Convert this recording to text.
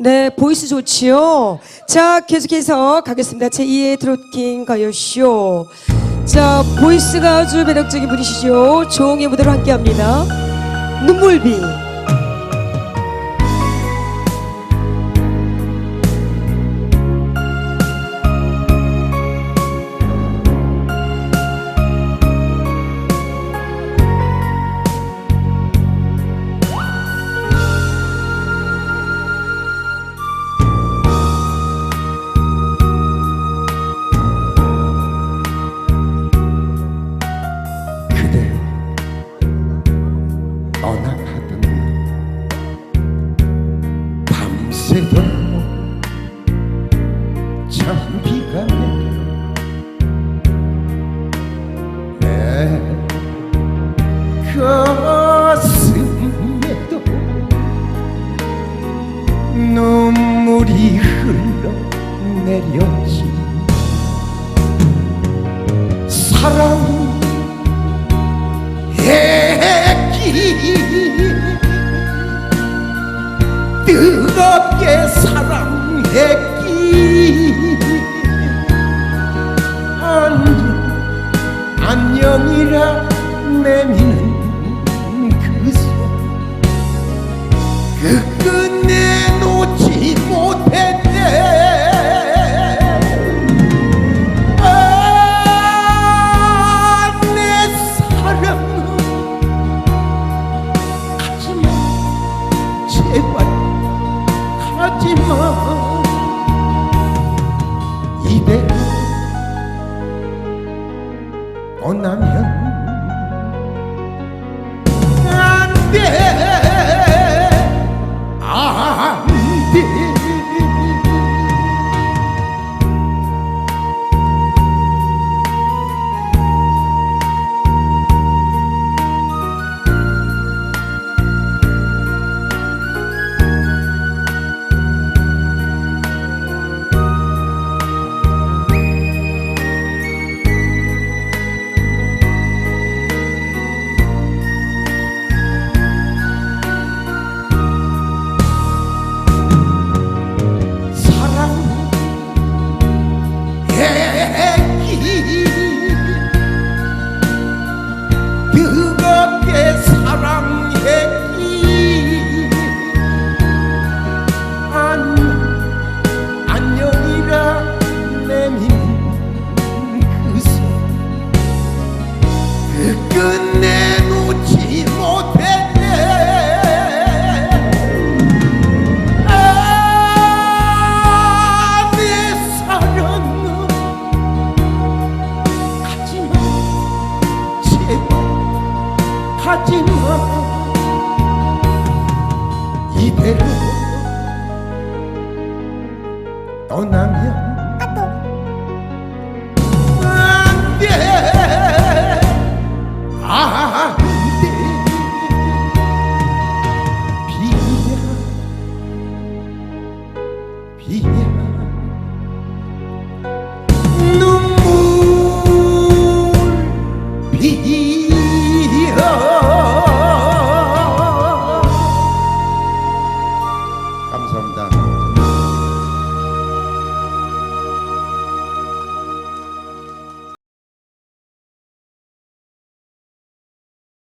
네, 보이스 좋지요. 자, 계속해서 가겠습니다. 제2의 트로킹 가요쇼. 자, 보이스가 아주 매력적인 분이시죠. 조홍의 무대로 함께 합니다. 눈물비. 그대 떠나가던 밤새도록 찬비가 내려 내 가슴에도 눈물이 흘러내렸지 뜨겁게 사랑했 가지마 이대로 떠나면 안돼. 안